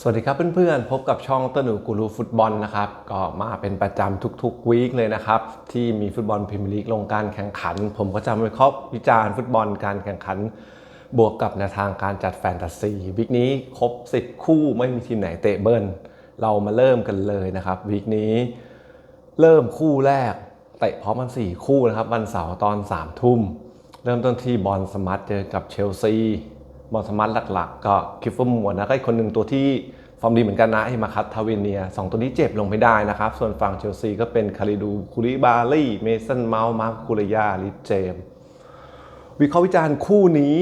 สวัสดีครับเพื่อนๆ พบกับช่องตนหนูกูรูฟุตบอลนะครับ ก็มาเป็นประจำทุกๆวีคเลยนะครับ ที่มีฟุตบอลพรีเมียร์ลีกลงการแข่งขัน ผมก็จะมาวิเคราะห์วิจารณ์ฟุตบอลการแข่งขัน บวกกับแนวทางการจัดแฟนตาซีวีคนี้ครบ 10 คู่ไม่มีทีมไหนเตะเบิลเรามาเริ่มกันเลยนะครับวีคนี้เริ่มคู่แรกเตะพร้อมกัน4คู่นะครับวันเสาร์ตอน3ทุ่มเริ่มต้นที่บอลสมัตเจอกับเชลซี บอลสมัตหลักๆ ก็คิฟเฟอร์มัวนะก็อีกคนหนึ่งตัวที่ฟอร์มดีเหมือนกันนะไอ้มาคัตทาเวเนียสองตัวนี้เจ็บลงไม่ได้นะครับ ส่วนฝั่งเชลซีก็เป็นคาริดูคูริบาลีเมสันเมาส์มาร์คูเรยาลิเจม วิเคราะห์วิจารณ์คู่นี้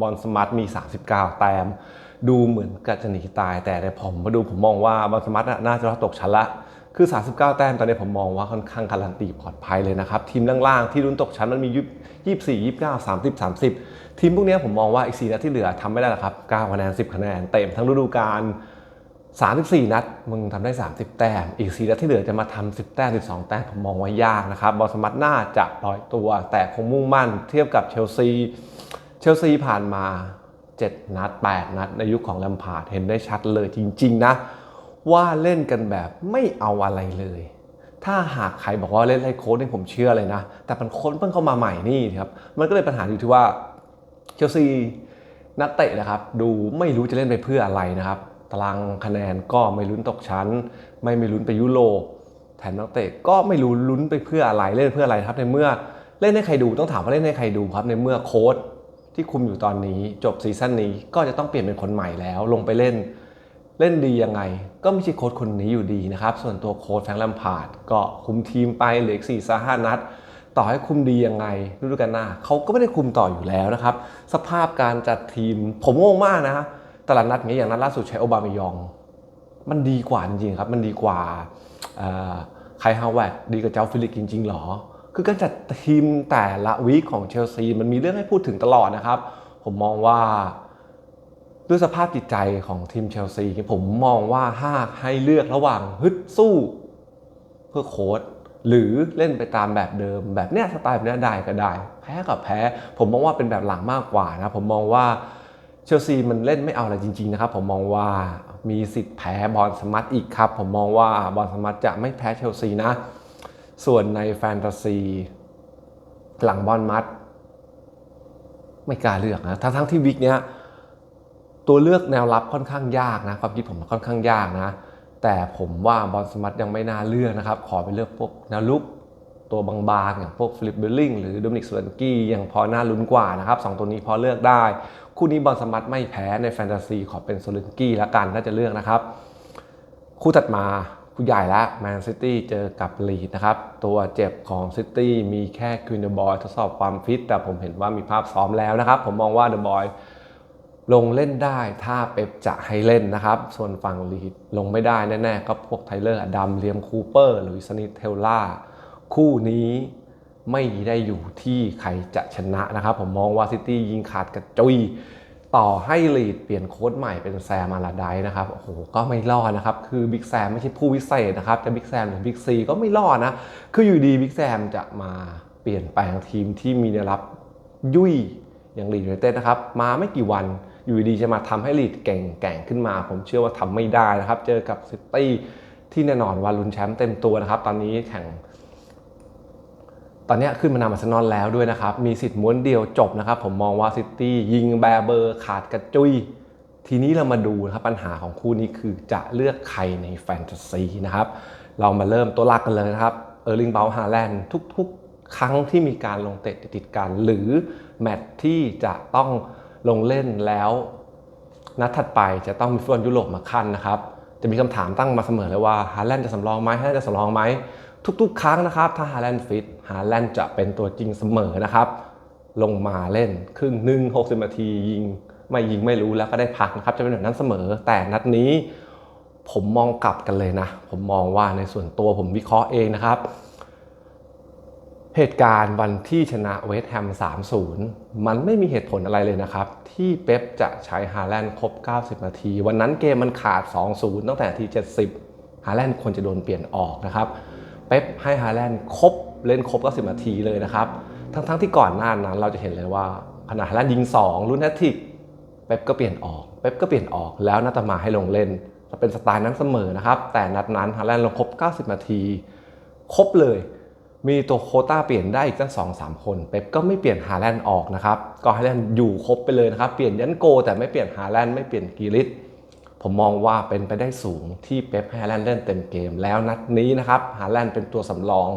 บอลสมาร์ทมี 39 แต้มดูเหมือนกจะหนีตายแต่ในผมมาดูผมมองว่าบอลสมาร์ทน่าจะรอดตกชั้นละ คือ 39 แต้มตอนนี้ผมมองว่าค่อนข้างการันตีปลอดภัยเลยนะครับ ทีมล่างๆ ที่ลุ้นตกชั้นมันมี24 29 30 30 ทีมพวกนี้ผมมองว่าอีก 4 นัดที่เหลือทำไม่ได้หรอกครับ9คะแนน 10 คะแนน เต็มทั้งฤดูกาล34 นัด มึงทำได้ 30 แต้ม อีก 4 นัดที่เหลือจะมาทำ10 แต้ม 12 แต้ม ผมมองว่ายากนะครับบอลสมัตน่าจะปล่อยตัว แต่คงมุ่งมั่นเทียบกับเชลซี เชลซีผ่านมา 7 นัด 8 นัด ในยุคของแลมพาร์ดเห็นได้ชัดเลยจริง ๆ นะ ว่าเล่นกันแบบไม่เอาอะไรเลย ถ้าหากใครบอกว่าเล่นไล่โค้ดนี่ผมเชื่อเลยนะ แต่มันค้ดเพิ่งเข้ามาใหม่นี่ครับ มันก็เลยปัญหาอยู่ที่ว่าเชลซีนักเตะนะครับ ดูไม่รู้จะเล่นไปเพื่ออะไรนะครับ ตารางคะแนนก็ไม่ลุ้นตกชั้น ไม่ไม่ลุ้นไปยุโรปแถมนักเตะก็ไม่รู้ลุ้นไปเพื่ออะไรเล่นเพื่ออะไรครับในเมื่อเล่นให้ใครดูต้องถามว่าเล่นให้ใครดูครับในเมื่อโค้ดที่คุมอยู่ตอนนี้ จบซีซั่นนี้ก็จะต้องเปลี่ยนเป็นคนใหม่แล้ว ลงไปเล่น เล่นดียังไง ก็ไม่ใช่โค้ชคนนี้อยู่ดีนะครับ ส่วนตัวโค้ชแฟรงค์แลมพาร์ดก็คุมทีมไปเหลืออีกสี่สห้านัด ต่อให้คุมดียังไงฤดูกาลหน้าเขาก็ไม่ได้คุมต่ออยู่แล้วนะครับ สภาพการจัดทีมผมงงมากนะฮะแต่ละนัดเนี้ยอย่างนัดล่าสุดใช้โอบามายอง มันดีกว่าจริงๆครับ มันดีกว่าเอ่อไคฮาวเวร์ดดีกว่าเจ้าฟิลิปจริงๆหรอ คือการจัดทีมแต่ละวีคของเชลซีมันมีเรื่องให้พูดถึงตลอดนะครับ ผมมองว่า ด้วยสภาพจิตใจของทีมเชลซีผมมองว่าหากให้เลือกระหว่างฮึดสู้เพื่อโค้ดหรือเล่นไปตามแบบเดิมแบบเนี้ยสไตล์แบบเนี้ยได้ก็ได้ แพ้กับแพ้ ผมมองว่าเป็นแบบหลังมากกว่านะผมมองว่าเชลซีมันเล่นไม่เอาอะไรจริงๆนะครับผมมองว่ามีสิทธิ์แพ้บอลสมัตอีกครับ ผมมองว่าบอลสมัตจะไม่แพ้เชลซีนะ ส่วนในแฟนตาซี หลังบอลมัด ไม่กล้าเลือกนะทั้งทั้งๆที่วิกเนี้ย ตัวเลือกแนวรับค่อนข้างยากนะความคิดผมค่อนข้างยากนะ แต่ผมว่าบอลสมัตยังไม่น่าเลือกนะครับ ขอไปเลือกพวกแนวลุกตัวบางๆอย่างพวกฟลิปเบลลิงหรือโดมินิกสเลนกี้ยังพอน่าลุ้นกว่านะครับสองตัวนี้พอเลือกได้ คู่นี้บอลสมัตไม่แพ้ในแฟนตาซีขอเป็นโซเลนกี้ละกันถ้าจะเลือกนะครับ คู่ถัดมาคู่ใหญ่ละแมนซิตี้เจอกับลีดนะครับ ตัวเจ็บของซิตี้มีแค่คินเดอร์บอยทดสอบความฟิตแต่ผมเห็นว่ามีภาพซ้อมแล้วนะครับ ผมมองว่าเดอะบอย ลงเล่นได้ถ้าเป๊ปจะให้เล่นนะครับ ส่วนฝั่งลีดลงไม่ได้แน่ๆก็พวกไทเลอร์ดัมเลียมคูเปอร์หรือสนิทเทลล่า คู่นี้ไม่ได้อยู่ที่ใครจะชนะนะครับ ผมมองว่าซิตี้ยิงขาดกระจุยต่อให้ลีดเปลี่ยนโค้ดใหม่เป็นแซมอาราไดนะครับโอ้โหก็ไม่รอดนะครับ คือบิ๊กแซมไม่ใช่ผู้วิเศษนะครับจะบิ๊กแซมหรือบิ๊กซีก็ไม่รอดนะ คืออยู่ดีบิ๊กแซมจะมาเปลี่ยนแปลงทีมที่มีแนวรับยุ่ยอย่างลีดยูไนเต็ดนะครับ มาไม่กี่วัน อยู่ดีจะมาทำให้ลีดเก่งแก่งขึ้นมา ผมเชื่อว่าทำไม่ได้นะครับ เจอกับซิตี้ที่แน่นอนว่าลุ้นแชมป์เต็มตัวนะครับ ตอนนี้แข่ง ตอนนี้ขึ้นมานำอาร์เซนอลแล้วด้วยนะครับ มีสิทธิ์ม้วนเดียวจบนะครับ ผมมองว่าซิตี้ยิงแบร์เบอร์ขาดกระจุย ทีนี้เรามาดูนะครับปัญหาของคู่นี้คือจะเลือกใครในแฟนตาซีนะครับ เรามาเริ่มตัวหลักกันเลยนะครับ เออร์ลิงเบลฮาแลนด์ทุก ๆ ครั้งที่มีการลงเตะติดกัน หรือแมตช์ที่จะต้อง ลงเล่นแล้ว นัดถัดไปจะต้องมีฟุตบอลยุโรปมาขั้นนะครับ จะมีคำถามตั้งมาเสมอเลยว่าฮาแลนด์จะสำรองไหมฮาแลนด์จะสำรองไหมทุกๆ ครั้งนะครับ ถ้าฮาแลนด์ฟิตฮาแลนด์จะเป็นตัวจริงเสมอนะครับ ลงมาเล่นครึ่งหนึ่ง60นาทียิง ไม่ยิงไม่รู้แล้วก็ได้พักนะครับ จะเป็นแบบนั้นเสมอ แต่นัดนี้ผมมองกลับกันเลยนะ ผมมองว่าในส่วนตัวผมวิเคราะห์เองนะครับ เหตุการณ์วันที่ชนะเวสต์แฮม 3-0 มันไม่มีเหตุผลอะไรเลยนะครับ ที่เป๊ปจะใช้ฮาแลนด์ครบ 90 นาที วันนั้นเกมมันขาด 2-0 ตั้งแต่ที 70 ฮาแลนด์ควรจะโดนเปลี่ยนออกนะครับ เป๊ปให้ฮาแลนด์ครบเล่นครบ 90 นาทีเลยนะครับ ทั้งๆที่ก่อนหน้านั้นเราจะเห็นเลยว่าขณะฮาแลนด์ยิง 2 ลุ้นแฮตทริกเปป๊ปก็เปลี่ยนออก เป๊ปก็เปลี่ยนออกแล้วนัตมาให้ลงเล่นจะเป็นสไตล์นั้นเสมอนะครับ แต่นัดนั้นฮาแลนด์ลงครบ 90 นาที ครบเลย มีตัวโคต้าเปลี่ยนได้อีกตั้งสองสามคน เป๊ปก็ไม่เปลี่ยนฮาแลนด์ออกนะครับ ก็ฮาแลนด์อยู่ครบไปเลยนะครับ เปลี่ยนยันโก แต่ไม่เปลี่ยนฮาแลนด์ไม่เปลี่ยนกีริสผมมองว่าเป็นไปได้สูงที่เป๊ปให้ฮาแลนด์เล่นเต็มเกม แล้วนัดนี้นะครับฮาแลนด์เป็นตัวสำรอง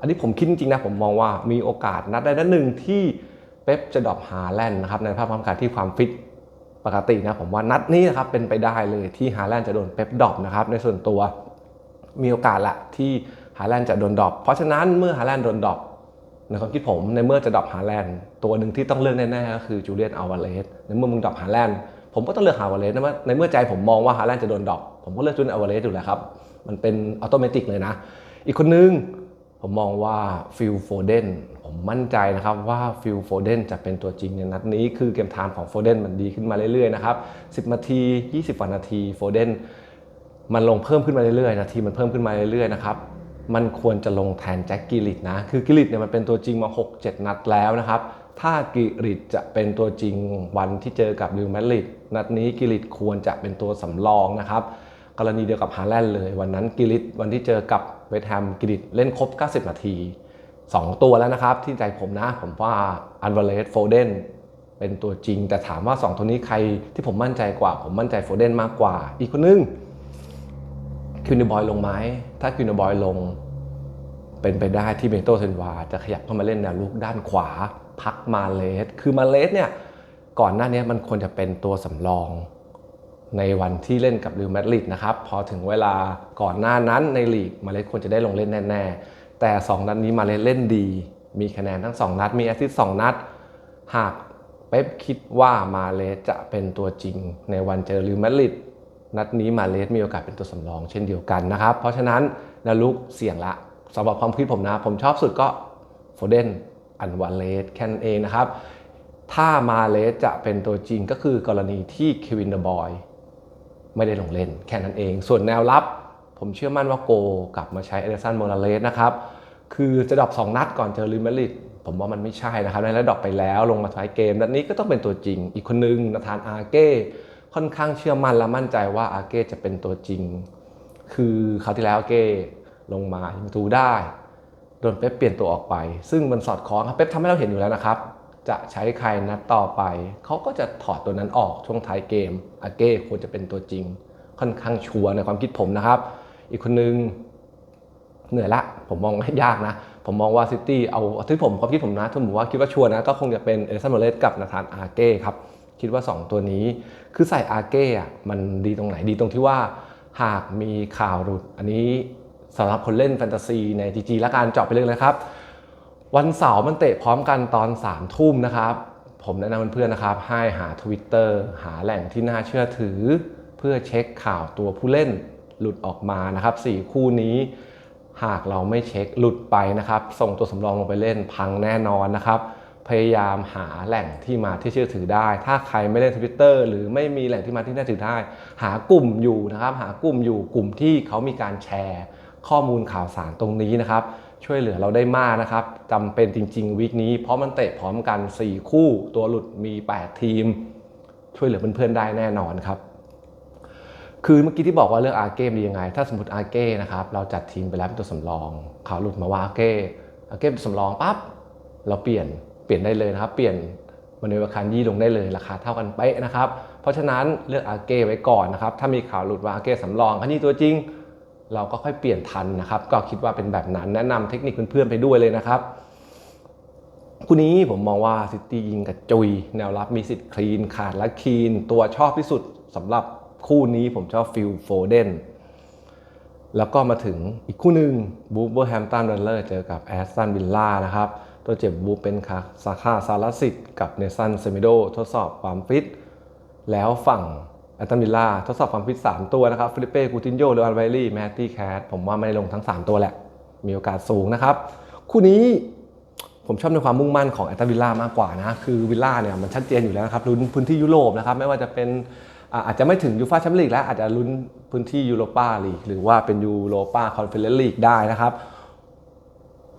อันนี้ผมคิดจริงนะผมมองว่ามีโอกาสนัดใดนัดหนึ่งที่เป๊ปจะดรอปฮาแลนด์นะครับในภาพความการที่ความฟิตปกตินะผมว่านัดนี้นะครับเป็นไปได้เลยที่ฮาแลนด์จะโดนเป๊ปดรอปนะครับในส่วนตัวมีโอกาสละที่ ฮาแลนด์จะโดนดรอปเพราะฉะนั้นเมื่อฮาแลนด์โดนดรอปในความคิดผมในเมื่อจะดรอปฮาแลนด์ตัวหนึ่งที่ต้องเลือกแน่ๆก็คือจูเลียนอัลวาเลสในเมื่อมึงดรอปฮาแลนด์ผมก็ต้องเลือกฮาวาเลสนะว่าในเมื่อใจผมมองว่าฮาแลนด์จะโดนดรอปผมก็เลือกจูเลียนอัลวาเลสอยู่แล้วครับมันเป็นอัตโนมัติเลยนะ อีกคนนึงผมมองว่าฟิลโฟเดนผมมั่นใจนะครับว่าฟิลโฟเดนจะเป็นตัวจริงในนัดนี้ คือเกมไทม์ของโฟเดนมันดีขึ้นมาเรื่อยๆนะครับ 10 นาที 20กว่านาทีโฟเดนมันลงเพิ่มขึ้นมาเรื่อยๆ นาทีมันเพิ่มขึ้นมาเรื่อยๆนะครับ มันควรจะลงแทนแจ็คกิลิตนะ คือกิลิตเนี่ยมันเป็นตัวจริงมา 6-7 นัดแล้วนะครับ ถ้ากิริตจะเป็นตัวจริงวันที่เจอกับลิวแมดริดนัดนี้กิริตควรจะเป็นตัวสำรองนะครับ กรณีเดียวกับฮาแลนด์เลย วันนั้นกิริตวันที่เจอกับเวสแฮมกิริตเล่นครบ 90 นาที 2 ตัวแล้วนะครับ ที่ใจผมนะผมว่าอันเวเลสโฟเดนเป็นตัวจริง แต่ถามว่า 2 ตัวนี้ใครที่ผมมั่นใจกว่า ผมมั่นใจโฟเดนมากกว่า อีกคนนึง คิวนิบอยลงไหมถ้าคิวนิบอยลง เป็นไปได้ที่เบโตเซนวา จะขยับเข้ามาเล่นแนวลุกด้านขวา พักมาเลส คือมาเลสเนี่ยก่อนหน้านี้มันควรจะเป็นตัวสำรองในวันที่เล่นกับริวมาดริดนะครับ พอถึงเวลาก่อนหน้านั้นในลีกมาเลสควรจะได้ลงเล่นแน่ ๆ แต่ 2 นัดนี้มาเลสเล่นดี มีคะแนนทั้ง 2 นัด มีแอสซิสต์2นัด หากเป๊ปคิดว่ามาเลสจะเป็นตัวจริงในวันเจอริวมาดริด นัดนี้มาเลสมีโอกาสเป็นตัวสำรองเช่นเดียวกันนะครับ เพราะฉะนั้นนาลุกเสี่ยงละสำหรับความคิดผมนะ ผมชอบสุดก็โฟเดนอันวาเลสแค่นั้นเองนะครับ ถ้ามาเลสจะเป็นตัวจริงก็คือกรณีที่เควินเดอะบอยไม่ได้ลงเล่นแค่นั้นเอง ส่วนแนวรับ ผมเชื่อมั่นว่าโกกลับมาใช้เอเดสันโมราเลสนะครับ คือจะดรอป2นัดก่อนเจอริมาริดผมว่ามันไม่ใช่นะครับในระดับไปแล้วลงมาท้ายเกมนัดนี้ก็ต้องเป็นตัวจริง อีกคนนึงนาธานอาเก้ ค่อนข้างเชื่อมั่นและมั่นใจว่าอาเก้จะเป็นตัวจริง คือคราวที่แล้วอาเก้ลงมายิงประตูได้โดนเป๊ปเปลี่ยนตัวออกไป ซึ่งมันสอดคล้องครับเป๊ปทำให้เราเห็นอยู่แล้วนะครับ จะใช้ใครนัดต่อไป เขาก็จะถอดตัวนั้นออกช่วงท้ายเกมอาเก้ควรจะเป็นตัวจริง ค่อนข้างชัวร์ในความคิดผมนะครับ อีกคนนึงเหนื่อยละผมมองยากนะ ผมมองว่าซิตี้เอาที่ผมความคิดผมนะที่ผมว่าคิดว่าชัวร์นะก็คงจะเป็นเอเดสันโมเรสกับนาธานอาเก้ครับ คิดว่า 2 ตัวนี้ คือใส่อาเก้อะมันดีตรงไหนดีตรงที่ว่าหากมีข่าวหลุด อันนี้สำหรับคนเล่นแฟนตาซีใน GG และการเจาะไปเลยนะครับ วันเสาร์มันเตะพร้อมกันตอน3ามทุ่มนะครับ ผมแนะนำเพื่อนๆนะครับ ให้หา Twitter หาแหล่งที่น่าเชื่อถือ เพื่อเช็คข่าวตัวผู้เล่นหลุดออกมานะครับ 4 คู่นี้ หากเราไม่เช็คหลุดไปนะครับ ส่งตัวสำรองลงไปเล่นพังแน่นอนนะครับ พยายามหาแหล่งที่มาที่เชื่อถือได้ ถ้าใครไม่เล่นทวิตเตอร์หรือไม่มีแหล่งที่มาที่น่าถือได้ หากลุ่มอยู่นะครับ หากลุ่มอยู่กลุ่มที่เขามีการแชร์ ข้อมูลข่าวสารตรงนี้นะครับ ช่วยเหลือเราได้มากนะครับจำเป็นจริง ๆ วีคนี้ เพราะมันเตะพร้อมกัน 4 คู่ ตัวหลุดมี 8 ทีม ช่วยเหลือเพื่อนๆได้แน่นอนครับ คือเมื่อกี้ที่บอกว่าเรื่องอาเก้ดียังไง ถ้าสมมติอาเก้นะครับเราจัดทีมไปแล้วเป็นตัวสำรองข่าวหลุดมาว่าอาเก้อาเก้เป็นสำรองปั๊บเราเปลี่ยน เปลี่ยนได้เลยนะครับ เปลี่ยนมันในวาคันยี่ลงได้เลยราคาเท่ากันเป๊ะนะครับ เพราะฉะนั้นเลือกอาเก้ไว้ก่อนนะครับ ถ้ามีข่าวหลุดว่าอาเก้สำรองคันนี้ตัวจริง เราก็ค่อยเปลี่ยนทันนะครับ ก็คิดว่าเป็นแบบนั้นแนะนำเทคนิคเพื่อนๆไปด้วยเลยนะครับคู่นี้ผมมองว่าซิตี้ยิงกับจุย แนวรับมีสิทธิ์คลีนขาดและคีน ตัวชอบที่สุดสำหรับคู่นี้ผมชอบฟิลโฟเดนแล้วก็มาถึงอีกคู่หนึ่งบูเบอร์แฮมตันเรนเลอร์เจอกับแอสตันวิลล่านะครับ ตัวเจ็บบูเป็นคาซาคาซาลาสิตกับเนซันเซมิโดทดสอบความฟิต แล้วฝั่งแอตตันวิลล่าทดสอบความฟิต 3 ตัวนะครับฟิลิเป้กูตินโยเลอันไวลี่แมตตี้แคทผมว่าไม่ได้ลงทั้ง 3 ตัวแหละ มีโอกาสสูงนะครับ คู่นี้ผมชอบในความมุ่งมั่นของแอตตันวิลล่ามากกว่านะ คือวิลล่าเนี่ยมันชัดเจนอยู่แล้วนะครับลุ้นพื้นที่ยุโรปนะครับไม่ว่าจะเป็นอาจจะไม่ถึงยูฟ่าแชมเปี้ยนลีกแล้วอาจจะลุ้นพื้นที่ยูโรปาลีกหรือว่าเป็นยูโรปาคอนเฟอเรนซ์ลีกได้นะครับ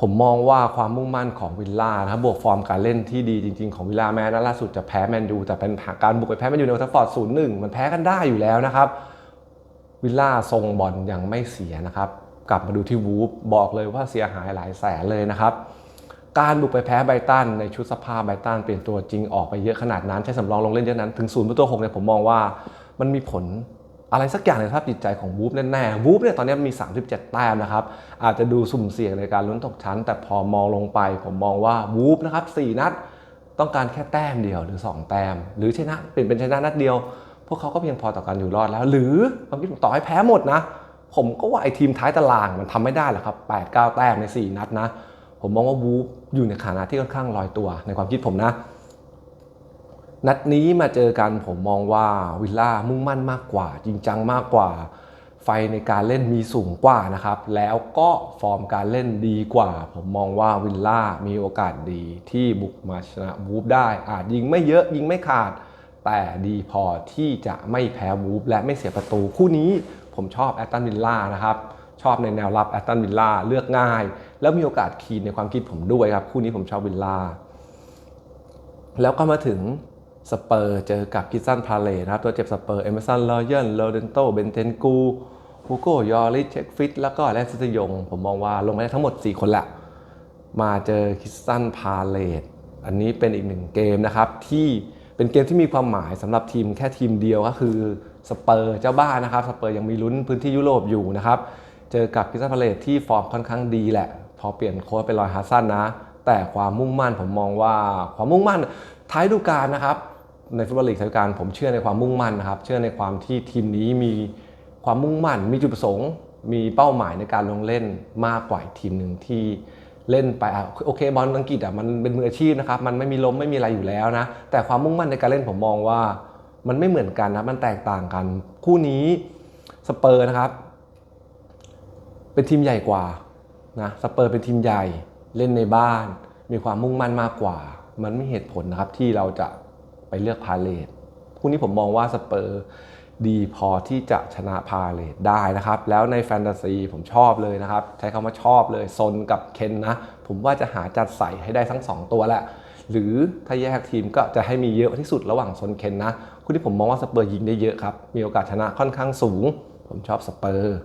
ผมมองว่าความมุ่งมั่นของวิลล่านะครับบวกฟอร์มการเล่นที่ดีจริง ๆของวิลล่าแม้นัดล่าสุดจะแพ้แมนยูแต่เป็นการบุกไปแพ้แมนยูในโอทฟฟอร์ดศูนย์หนึ่งมันแพ้กันได้อยู่แล้วนะครับ วิลล่าทรงบอลยังไม่เสียนะครับ กลับมาดูที่วูฟบอกเลยว่าเสียหายหลายแสนเลยนะครับ การบุกไปแพ้ไบตันในชุดสภาพไบตันเปลี่ยนตัวจริงออกไปเยอะขนาดนั้นใช้สำรองลงเล่นเยอะนั้นถึงศูนย์ประตูหกเนี่ยผมมองว่ามันมีผล อะไรสักอย่างในสภาพจิตใจของวูฟแน่ๆวูฟเนี่ยตอนนี้มี 37 แต้มนะครับ อาจจะดูสุ่มเสี่ยงในการลุ้นตกชั้น แต่พอมองลงไปผมมองว่าวูฟนะครับ4นัด ต้องการแค่แต้มเดียวหรือ 2 แต้ม หรือชนะเปลี่ยนเป็นชนะนัดเดียว พวกเขาก็เพียงพอต่อการอยู่รอดแล้ว หรือความคิดผมต่อให้แพ้หมดนะ ผมก็ว่าไอ้ทีมท้ายตารางมันทำไม่ได้หรอกครับ8 9 แต้มใน 4 นัดนะ ผมมองว่าวูฟอยู่ในฐานะที่ค่อนข้างลอยตัวในความคิดผมนะ นัดนี้มาเจอกันผมมองว่าวิลล่ามุ่งมั่นมากกว่า จริงจังมากกว่า ไฟในการเล่นมีสูงกว่านะครับ แล้วก็ฟอร์มการเล่นดีกว่า ผมมองว่าวิลล่ามีโอกาสดีที่บุกมาชนะวูฟได้ อาจยิงไม่เยอะยิงไม่ขาด แต่ดีพอที่จะไม่แพ้วูฟและไม่เสียประตูคู่นี้ผมชอบแอตตันวิลล่านะครับชอบในแนวรับแอตตันวิลล่าเลือกง่าย แล้วมีโอกาสคีนในความคิดผมด้วยครับ คู่นี้ผมชอบวิลล่าแล้วก็มาถึง สเปอร์เจอกับกิซันพาเลนะครับ ตัวเจ็บสเปอร์ เอเมสันลอเยนโรเดนโตเบนเทนกูฮูโกยอริเช็คฟิตแล้วก็แลนซิตยง ผมมองว่าลงไปได้ทั้งหมด 4 คนแหละ มาเจอคิสตันพาเลตอันนี้เป็นอีกหนึ่งเกมนะครับ ที่เป็นเกมที่มีความหมายสำหรับทีมแค่ทีมเดียวก็คือสเปอร์เจ้าบ้านนะครับสเปอร์ยังมีลุ้นพื้นที่ยุโรปอยู่นะครับเจอกับคิสตันพาเลตที่ฟอร์มค่อนข้างดีแหละ พอเปลี่ยนโค้ชเป็นรอยฮาซันนะ แต่ความมุ่งมั่นผมมองว่าความมุ่งมั่นท้ายฤดูกาลนะครับ ในฟุตบอลลีกท้ายกาลผมเชื่อในความมุ่งมั่นนะครับ เชื่อในความที่ทีมนี้มีความมุ่งมั่น มีจุดประสงค์ มีเป้าหมายในการลงเล่นมากกว่าทีมหนึ่งที่เล่นไปอโอเคบอลอังกฤษอะมันเป็นมืออาชีพนะครับมันไม่มีล้มไม่มีอะไรอยู่แล้วนะแต่ความมุ่งมั่นในการเล่นผมมองว่า มันไม่เหมือนกันนะมันแตกต่างกัน คู่นี้สเปอร์นะครับ เป็นทีมใหญ่กว่านะสเปอร์เป็นทีมใหญ่เล่นในบ้าน มีความมุ่งมั่นมากกว่า มันไม่เหตุผลนะครับที่เราจะ ไปเลือกพาเลตคู่นี้ผมมองว่าสเปอร์ดีพอที่จะชนะพาเลตได้นะครับ แล้วในแฟนตาซีผมชอบเลยนะครับ ใช้คำว่าชอบเลยซนกับเคนนะ ผมว่าจะหาจัดใส่ให้ได้ทั้ง 2 ตัวแหละหรือถ้าแยกทีมก็จะให้มีเยอะที่สุดระหว่างซนเคนนะคู่ที่ผมมองว่าสเปอร์ยิงได้เยอะครับ มีโอกาสชนะค่อนข้างสูง ผมชอบสเปอร์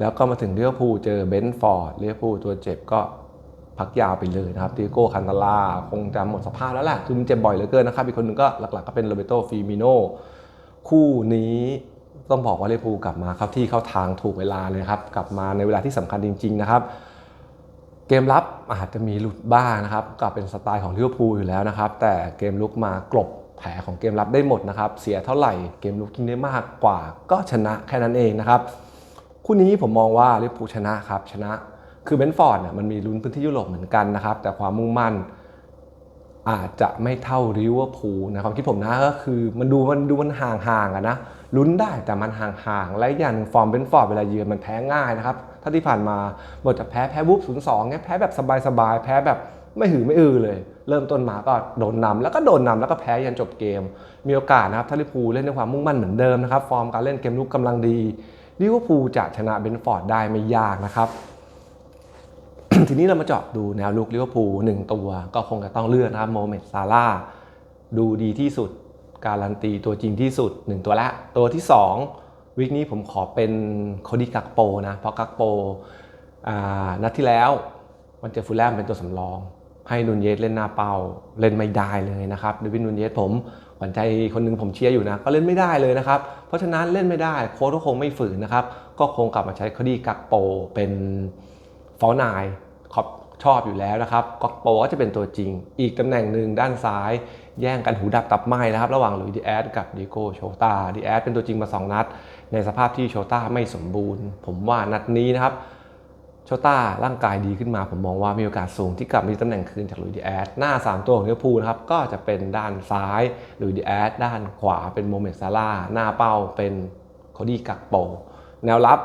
แล้วก็มาถึงเลิเวพูเจอเบนฟอร์ดเลิเวพูตัวเจ็บก็ พักยาวไปเลยนะครับดิโก้คันตาล่าคงจะหมดสภาพแล้วแหละคือมันเจ็บบ่อยเหลือเกินนะครับ อีกคนหนึ่งก็หลักๆก็เป็นโรเบโตฟิมิโนคู่นี้ต้องบอกว่าเวอร์พูกลับมาเข้าที่เข้าทางถูกเวลาเลยครับ กลับมาในเวลาที่สำคัญจริง ๆ นะครับ เกมรับอาจจะมีหลุดบ้างนะครับก็เป็นสไตล์ของลิเวอร์พูลอยู่แล้วนะครับ แต่เกมลุกมากลบแผลของเกมรับได้หมดนะครับ เสียเท่าไหร่เกมลุกยิงได้มากกว่า ก็ชนะแค่นั้นเองนะครับ คู่นี้ผมมองว่าลิเวอร์พูลชนะครับชนะ คือเบนฟอร์ดเนี่ยมันมีลุ้นพื้นที่ยุโรปเหมือนกันนะครับ แต่ความมุ่งมั่นอาจจะไม่เท่าลิเวอร์พูลนะความคิดผมนะก็คือมันดูมันดูมันห่างๆอะนะลุ้นได้แต่มันห่างๆ และอย่างหนึ่งฟอร์มเบนฟอร์ดเวลาเยือนมันแพ้ง่ายนะครับ ถ้าที่ผ่านมาหมดจะแพ้แพ้บุ๊บศูนย์สองเนี่ยแพ้แบบสบายๆ แพ้แบบไม่หือไม่อือเลย เริ่มต้นมาก็โดนนำแล้วก็โดนนำแล้วก็แพ้ยันจบเกม มีโอกาสนะครับถ้าลิพูลเล่นด้วยความมุ่งมั่นเหมือนเดิมนะครับฟอร์มการเล่นเกมลุกกำลังดีลิเวอร์พูลจะชนะเบนฟอร์ดได้ไม่ยากนะครับ ทีนี้เรามาเจาะดูแนวลุกลิเวอร์พูลหนึ่งตัว ก็คงจะต้องเลือกนะครับโมเมดซาร่าดูดีที่สุด การันตีตัวจริงที่สุด 1 ตัวละ ตัวที่ 2 วิกนี้ผมขอเป็นโคดี้กักโปนะ เพราะกักโปอ่านัดที่แล้ว มันเจอฟูลแลมเป็นตัวสำรอง ให้นุนเยสเล่นหน้าเป้าเล่นไม่ได้เลยนะครับเดวินนุนเยสผมหวันใจคนหนึ่งผมเชียร์อยู่นะ ก็เล่นไม่ได้เลยนะครับ เพราะฉะนั้นเล่นไม่ได้โค้ชก็คงไม่ฝืนนะครับ ก็คงกลับมาใช้คดีกักโปเป็นฟอลนาย ขอบชอบอยู่แล้วนะครับกักโปก็จะเป็นตัวจริง อีกตำแหน่งหนึ่งด้านซ้าย แย่งกันหูดับตับไหมนะครับ ระหว่างหลุยส์ดีแอสกับดิโก้โชตาดีแอสเป็นตัวจริงมา 2 นัด ในสภาพที่โชตาไม่สมบูรณ์ ผมว่านัดนี้นะครับโชตาร่างกายดีขึ้นมา ผมมองว่ามีโอกาสสูงที่กลับมีตำแหน่งคืนจากลุยดีแอสหน้า 3 ตัวของลิเวอพูลนะครับก็จะเป็นด้านซ้ายลุยดีแอสด้านขวาเป็นโมเมดซาร่าหน้าเป้าเป็นโคดี้กักโปแนวรับ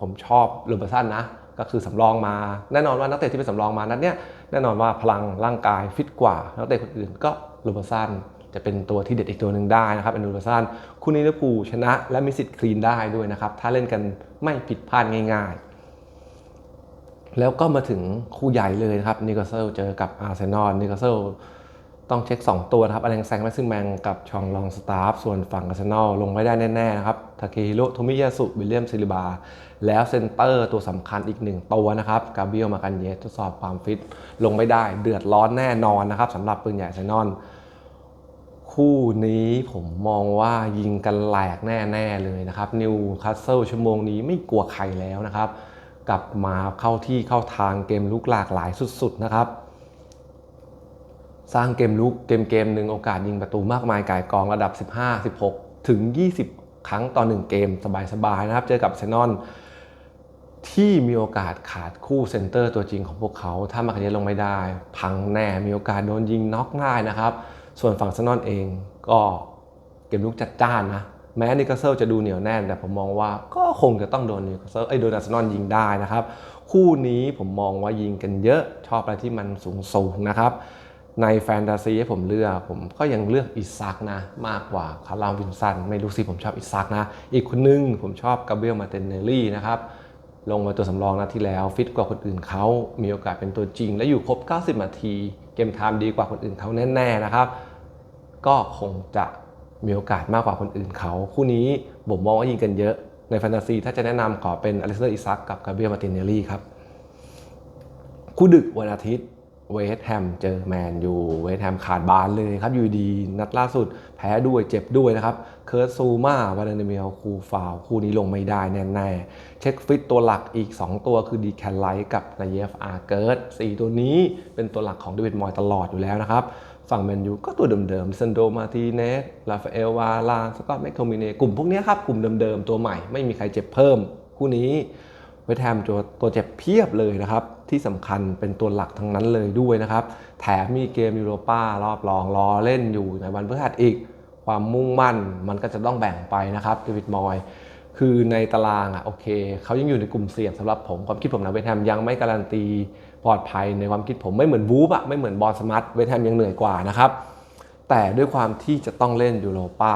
ผมชอบลูบอร์สันนะ ก็คือสำรองมา แน่นอนว่านักเตะที่เป็นสำรองมานัดเนี้ยแน่นอนว่าพลังร่างกายฟิตกว่า นักเตะคนอื่นก็ลูบอร์สันจะเป็นตัวที่เด็ดอีกตัวหนึ่งได้นะครับเป็นลูบอร์สันคู่นี้ลิเวอร์พูลชนะและมีสิทธิ์คลีนได้ด้วยนะครับ ถ้าเล่นกันไม่ผิดพลาดง่าย ๆ แล้วก็มาถึงคู่ใหญ่เลยครับนิโคลเซลเจอกับอาร์เซนอลนิโคลเซลต้องเช็ค 2 ตัวนะครับอเลงแซงแมสซิงแมงกับชองลองสตาฟส่วนฝั่งอาร์เซนอลลงไม่ได้แน่ๆนะครับ ทาเคฮิโร่โทมิยาสุวิลเลียมซิลิบา แล้วเซนเตอร์ตัวสำคัญอีกหนึ่งตัวนะครับกาเบียลมากันเยสทดสอบความฟิตลงไม่ได้เดือดร้อนแน่นอนนะครับสำหรับปืนใหญ่อาร์เซนอลคู่นี้ผมมองว่ายิงกันแหลกแน่ๆเลยนะครับนิวคาสเซิลชั่วโมงนี้ไม่กลัวใครแล้วนะครับ กลับมาเข้าที่เข้าทางเกมลุกหลากหลายสุดๆนะครับสร้างเกมลุกเกมเกมหนึ่งโอกาสยิงประตูมากมายกายกองระดับ 15 16 ถึง 20 ครั้งต่อ1เกมสบายๆนะครับ เจอกับเซนอนที่มีโอกาสขาดคู่เซนเตอร์ตัวจริงของพวกเขา ถ้ามาคันนี้ลงไม่ได้ พังแน่มีโอกาสโดนยิงน็อกง่ายนะครับ ส่วนฝั่งเซนอนเองก็เกมลุกจัดจ้านนะแม้นิคาเซิลจะดูเหนียวแน่น แต่ผมมองว่าก็คงจะต้องโดนนิคาเซิลไอ้โดนอาร์เซนอลยิงได้นะครับ คู่นี้ผมมองว่ายิงกันเยอะชอบอะไรที่มันสูงๆนะครับ ในแฟนตาซีให้ผมเลือกผมก็ยังเลือกอิซักนะ มากกว่าคาร์ลาวินสันไม่รู้สิผมชอบอิซักนะ อีกคนนึงผมชอบกาเบรียลมาเตนเนลลี่นะครับลงมาตัวสำรองนัดที่แล้ว ฟิตกว่าคนอื่นเขามีโอกาสเป็นตัวจริง และอยู่ครบ 90 นาที เกมไทม์ดีกว่าคนอื่นเขาแน่ๆนะครับ ก็คงจะมีโอกาสมากกว่าคนอื่นเขา คู่นี้ผมมองว่ายิงกันเยอะ ในแฟนตาซีถ้าจะแนะนำขอเป็นอเล็กซานเดอร์อิซักกับกาเบรียลมาตินเนลลี่ครับ คู่ดึกวันอาทิตย์ เวสต์แฮมเจอแมนยูเวสต์แฮมขาดบานเลยครับอยู่ดีนัดล่าสุดแพ้ด้วยเจ็บด้วยนะครับ เคิร์ตซูมาวาเลนเมียลคูฟาว คู่นี้ลงไม่ได้แน่ๆ เช็คฟิตตัวหลักอีก 2 ตัวคือดีแคนไลท์กับนายเยฟอาร์เกิร์ตสตัวนี้เป็นตัวหลักของเดวิดมอยตลอดอยู่แล้วนะครับ ฝั่งแมนยูก็ตัวเดิมๆซันโดมาติเนสลาฟาเอลวาลาสกอตแมคโทมิเนกลุ่มพวกนี้ครับกลุ่มเดิมๆตัวใหม่ไม่มีใครเจ็บเพิ่ม คู่นี้เวสต์แฮมตัวตัวเจ็บเพียบเลยนะครับ ที่สำคัญเป็นตัวหลักทั้งนั้นเลยด้วยนะครับ แถมมีเกมยูโรป้ารอบรองรอเล่นอยู่ในวันพฤหัสอีก ความมุ่งมั่นมันก็จะต้องแบ่งไปนะครับเดวิดมอยคือในตารางอะโอเคเขายังอยู่ในกลุ่มเสี่ยงสำหรับผมความคิดผมนะเวสต์แฮมยังไม่การันตีปลอดภัยในความคิดผมไม่เหมือนวูฟอะไม่เหมือนบอลสมาร์ทเวสต์แฮมยังเหนื่อยกว่านะครับ แต่ด้วยความที่จะต้องเล่นยูโรป้า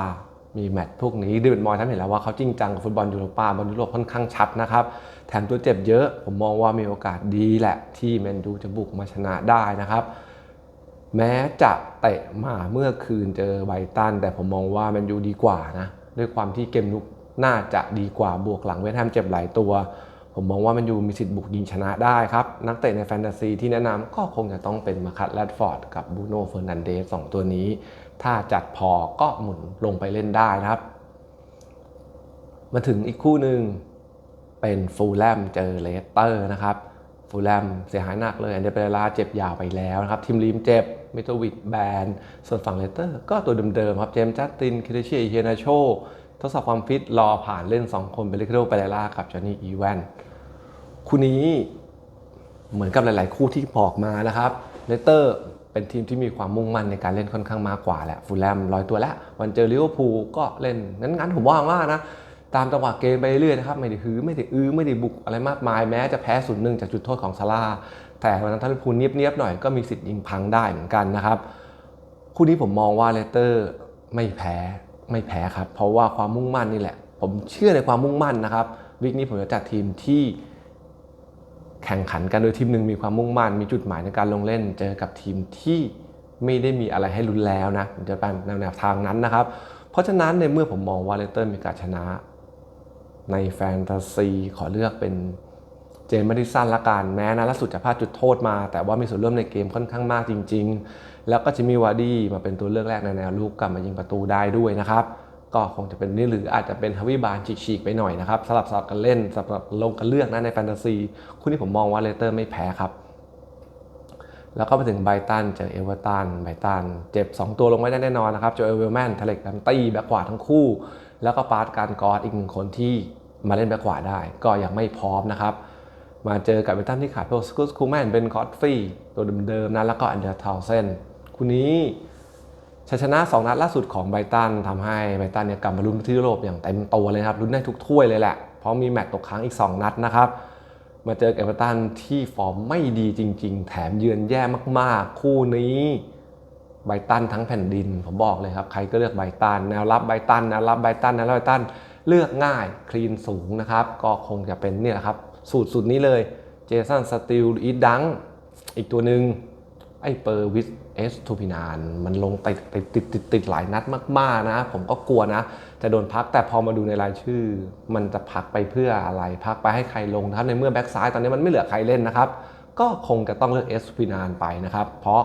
มีแมตช์พวกนี้เดวิดมอยท่านเห็นแล้วว่าเขาจริงจังกับฟุตบอลยูโรปาบอลยุโรปค่อนข้างชัดนะครับ แถมตัวเจ็บเยอะ ผมมองว่ามีโอกาสดีแหละ ที่แมนยูจะบุกมาชนะได้นะครับ แม้จะเตะมาเมื่อคืนเจอไบตัน แต่ผมมองว่าแมนยูดีกว่านะ ด้วยความที่เกมลุกน่าจะดีกว่าบวกหลังเวสต์แฮมเจ็บหลายตัว ผมมองว่าแมนยูมีสิทธิ์บุกยิงชนะได้ครับ นักเตะในแฟนตาซีที่แนะนำก็คงจะต้องเป็นมาคัตแรดฟอร์ดกับบูโน่เฟอร์นันเดสสองตัวนี้ ถ้าจัดพอก็หมุนลงไปเล่นได้นะครับ มาถึงอีกคู่หนึ่งเป็นฟูลแลมเจอเลสเตอร์นะครับฟูลแลมเสียหายหนักเลยอันเดเปเรลาเจ็บยาวไปแล้วนะครับทีมลีมเจ็บมิโตวิดแบนส่วนฝั่งเลสเตอร์ ก็ตัวเดิมๆครับเจมส์จัสตินคิเดเชียเฮนาโชทดสอบความฟิตรอผ่านเล่น 2 คนเป็นลิคโดเปเรล่ากับจอห์นนี่อีแวนคู่นี้เหมือนกับหลายๆ คู่ที่บอกมานะครับเลสเตอร์ เป็นทีมที่มีความมุ่งมั่นในการเล่นค่อนข้างมากกว่าแหละฟูลแลมลอยตัวแล้ววันเจอลิเวอร์พูลก็เล่นงั้นๆผมว่าว่านะตามจังหวะเกมไปเรื่อยนะครับไม่ได้ฮือไม่ได้อื้อไม่ได้บุกอะไรมากมายแม้จะแพ้ศูนย์หนึ่งจากจุดโทษของซาร่าแต่วันนั้นถ้าลิเวอร์พูลเนียบๆหน่อยก็มีสิทธิ์ยิงพังได้เหมือนกันนะครับคู่นี้ผมมองว่าเลสเตอร์ไม่แพ้ไม่แพ้ครับเพราะว่าความมุ่งมั่นนี่แหละ ผมเชื่อในความมุ่งมั่นนะครับวิกนี้ผมจะจัดทีมที่ แข่งขันกันโดยทีมหนึ่งมีความมุ่งมั่นมีจุดหมายในการลงเล่น เจอกับทีมที่ไม่ได้มีอะไรให้ลุ้นแล้วนะผมจะเป็นแนวทางนั้นนะครับ เพราะฉะนั้นในเมื่อผมมองว่าเลสเตอร์มีการชนะ ในแฟนตาซีขอเลือกเป็นเจมส์แมดิสันละกันแม้นะล่าสุดจะพลาดจุดโทษมา แต่ว่ามีส่วนร่วมในเกมค่อนข้างมากจริง ๆ แล้วก็จะมีวาร์ดี้มาเป็นตัวเลือกแรกในแนวลูกกลับมายิงประตูได้ด้วยนะครับ ก็คงจะเป็นนี่หรืออาจจะเป็นฮาวิบานฉีกๆไปหน่อยนะครับสลับสลับกันเล่นสลับลงกันเลือกนะในแฟนตาซีคู่นี้ผมมองว่าเลสเตอร์ไม่แพ้ครับ แล้วก็มาถึงไบตันเจอเอเวอร์ตันไบตันเจ็บ 2 ตัวลงไม่ได้แน่นอนนะครับโจเอลเวลแมนทะเลกดันตี้แบ็กขวาทั้งคู่ แล้วก็ปาร์ตการกอดอีกหนึ่งคนที่มาเล่นแบ็กขวาได้ ก็ยังไม่พร้อมนะครับมาเจอกับไบตันที่ขาดโพสกุสคูแมนเป็นกอดฟรีตัวเดิมๆนะแล้วก็อันเดอร์ทาวเซนคู่นี้ ชัยชนะ 2 นัดล่าสุดของไบตันทำให้ไบตันเนี่ยกลับมาลุ้นที่ยุโรปอย่างเต็มตัวเลยครับลุ้นได้ทุกถ้วยเลยแหละ เพราะมีแมตตช์ตกค้างอีก 2 นัดนะครับ มาเจอกับเอเวอร์ตันที่ฟอร์มไม่ดีจริง ๆ แถมเยือนแย่มากๆ คู่นี้ไบตันทั้งแผ่นดินผมบอกเลยครับใครก็เลือกไบตันแนวรับไบตันแนวรับไบตันแนวรับไบตันเลือกง่ายคลีนสูงนะครับก็คงจะเป็นเนี่ยครับสูตรสูตรนี้เลยเจสันสติลอีดังอีกตัวหนึ่ง ไอ้เปอร์วิสเอสทูพินานมันลงติดติดติดติดติดหลายนัดมากๆนะ ผมก็กลัวนะ จะโดนพักแต่พอมาดูในรายชื่อ มันจะพักไปเพื่ออะไร พักไปให้ใครลงนะครับในเมื่อแบ็กซ้ายตอนนี้มันไม่เหลือใครเล่นนะครับ ก็คงจะต้องเลือกเอสทูพินานไปนะครับ เพราะ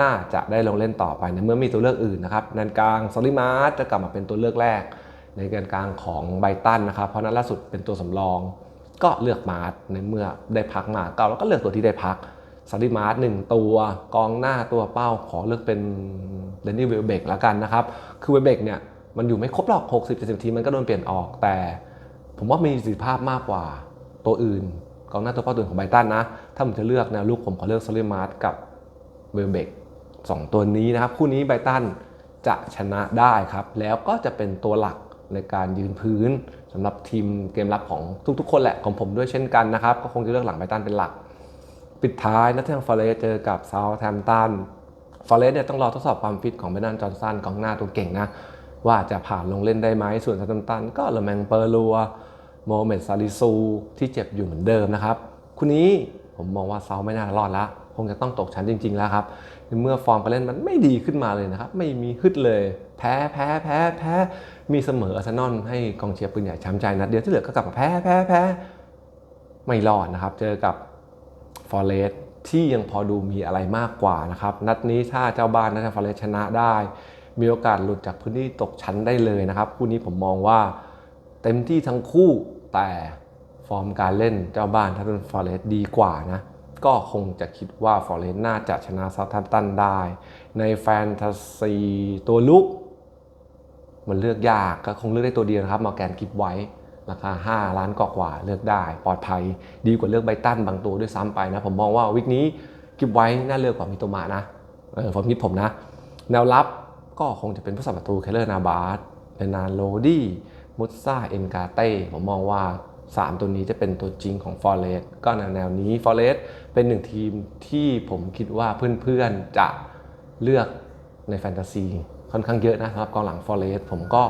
น่าจะได้ลงเล่นต่อไปในเมื่อมีตัวเลือกอื่นนะครับนันกลางซอลิมาร์จะกลับมาเป็นตัวเลือกแรก ในการกลางของไบตันนะครับเพราะนั้นล่าสุดเป็นตัวสำรอง ก็เลือกมาร์ทในเมื่อได้พักมาเก่าแล้วก็เลือกตัวที่ได้พัก ซาริมาร์ทหนึ่งตัวกองหน้าตัวเป้าขอเลือกเป็นเดนนี่เวลเบกแล้วกันนะครับ คือเวลเบกเนี่ยมันอยู่ไม่ครบหรอก 60 70 ทีมันก็โดนเปลี่ยนออกแต่ ผมว่ามีประสิทธิภาพมากกว่าตัวอื่นกองหน้าตัวเป้าตัวอื่นของไบตันนะ ถ้าผมจะเลือกแนวลูกผมขอเลือกซาริมาร์ทกับเวลเบกสองตัวนี้นะครับ คู่นี้ไบตันจะชนะได้ครับ แล้วก็จะเป็นตัวหลักในการยืนพื้นสำหรับทีมเกมรับของทุกๆ คนแหละของผมด้วยเช่นกันนะครับ ก็คงจะเลือกหลังไบตันเป็นหลัก ปิดท้ายนัทเทงฟอเรสเจอกับเซาท์แฮมป์ตันฟอเรสเนี่ยต้องรอทดสอบความฟิตของเบรนันจอห์นสันกองหน้าตัวเก่งนะ ว่าจะผ่านลงเล่นได้ไหมส่วนเซาท์แฮมป์ตันก็เลแมงเปอร์ลัวโมเมดซาลิซูที่เจ็บอยู่เหมือนเดิมนะครับคู่นี้ผมมองว่าเซาท์ไม่น่ารอดละคงจะต้องตกชั้นจริง ๆ แล้วครับเมื่อฟอร์มการเล่นมันไม่ดีขึ้นมาเลยนะครับ ไม่มีฮึดเลย แพ้แพ้แพ้แพ้มีเสมออาร์เซนอลให้กองเชียร์ปืนใหญ่ช้ำใจนัดเดียวที่เหลือก็กลับมาแพ้แพ้แพ้ไม่รอดนะครับ เจอกับ ฟอเรสที่ยังพอดูมีอะไรมากกว่านะครับ นัดนี้ถ้าเจ้าบ้านนัทฟอเรสชนะได้ มีโอกาสหลุดจากพื้นที่ตกชั้นได้เลยนะครับ คู่นี้ผมมองว่าเต็มที่ทั้งคู่แต่ฟอร์มการเล่นเจ้าบ้านถ้าเป็นฟอเรสดีกว่านะก็คงจะคิดว่าฟอเรสน่าจะชนะซาท์แฮมป์ตันได้ ในแฟนตาซีตัวลุกมันเลือกยากก็คงเลือกได้ตัวเดียวนะครับมอร์แกนกิฟไว้ ราคา 5 ล้านกกว่าเลือกได้ ปลอดภัยดีกว่าเลือกไบตันบางตัวด้วยซ้ำไปนะ ผมมองว่าวิกนี้กิฟไว้น่าเลือกกว่ามิโตมะนะเออผมคิดผมนะ แนวรับก็คงจะเป็นผู้สัมประตูเคเลอร์นาบาสเป็นนานโลดี้มุตซาเอ็นกาเต้ผมมองว่า 3 ตัวนี้จะเป็นตัวจริงของฟอร์เรสก็แนวแนวนี้ฟอร์เรสเป็นหนึ่งทีมที่ผมคิดว่าเพื่อนๆจะเลือกในแฟนตาซีค่อนข้างเยอะนะสำหรับกองหลังฟอร์เรสผมก็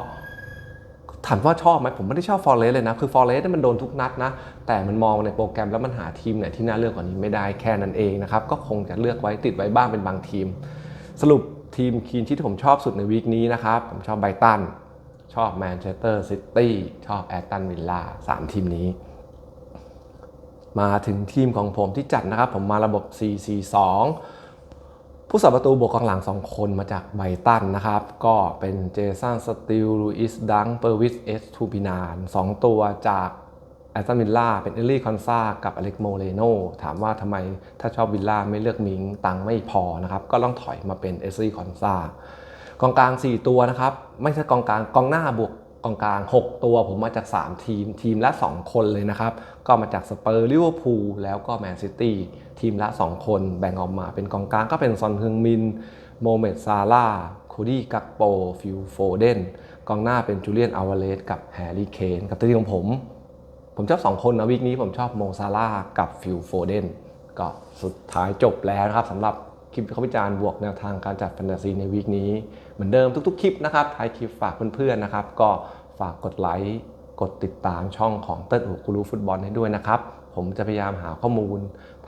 ถามว่าชอบไหมผมไม่ได้ชอบฟอร์เรสเลยนะ คือฟอร์เรสมันโดนทุกนัดนะ แต่มันมองในโปรแกรมแล้วมันหาทีมไหนที่น่าเลือกกว่านี้ไม่ได้แค่นั้นเองนะครับ ก็คงจะเลือกไว้ติดไว้บ้างเป็นบางทีม สรุปทีมคีนที่ผมชอบสุดในวีคนี้นะครับ ผมชอบไบตัน ชอบแมนเชสเตอร์ซิตี้ ชอบแอตตันวิลล่าสามทีมนี้ มาถึงทีมของผมที่จัดนะครับ ผมมาระบบ 4-4-2 ผู้สับประตูบวกกองหลัง 2 คนมาจากไบตันนะครับ ก็เป็นเจสันสติลลูอิสดังเปอร์วิสเอสทูปินาน2ตัวจากแอสตันวิลล่าเป็นเอลลี่คอนซากับอเล็กโมเลโนถามว่าทำไมถ้าชอบวิลล่าไม่เลือกมิงตังไม่พอนะครับ ก็ต้องถอยมาเป็นเอลลี่คอนซากองกลาง 4 ตัวนะครับ ไม่ใช่กองกลางกองหน้าบวก กองกลาง 6 ตัวผมมาจาก 3 ทีม ทีมละ 2 คนเลยนะครับ ก็มาจากสเปอร์ลิเวอร์พูลแล้วก็แมนซิตี้ทีมละ 2 คน แบ่งออกมาเป็นกองกลางก็เป็นซอนฮึงมิน โมเมดซาร่าโคดี้กักโปฟิลโฟเดนกองหน้าเป็นจูเลียนอาวาเลสกับแฮร์รี่เคนกับตัวทีมของผม ผมชอบ 2 คนนะวีคนี้ผมชอบโมซาร่ากับฟิลโฟเดนก็สุดท้ายจบแล้วนะครับสำหรับ ลิปเขาวิจารณ์บวกแนวทางการจัดแฟนตาซีในวีคนี้ เหมือนเดิมทุกๆ คลิปนะครับท้ายคลิปฝากเพื่อนๆนะครับ ก็ฝากกดไลค์กดติดตามช่องของเติ้ลหูกูรูฟุตบอลให้ด้วยนะครับ ผมจะพยายามหาข้อมูล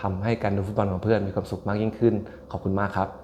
ทำให้การดูฟุตบอลของเพื่อนมีความสุขมากยิ่งขึ้น ขอบคุณมากครับ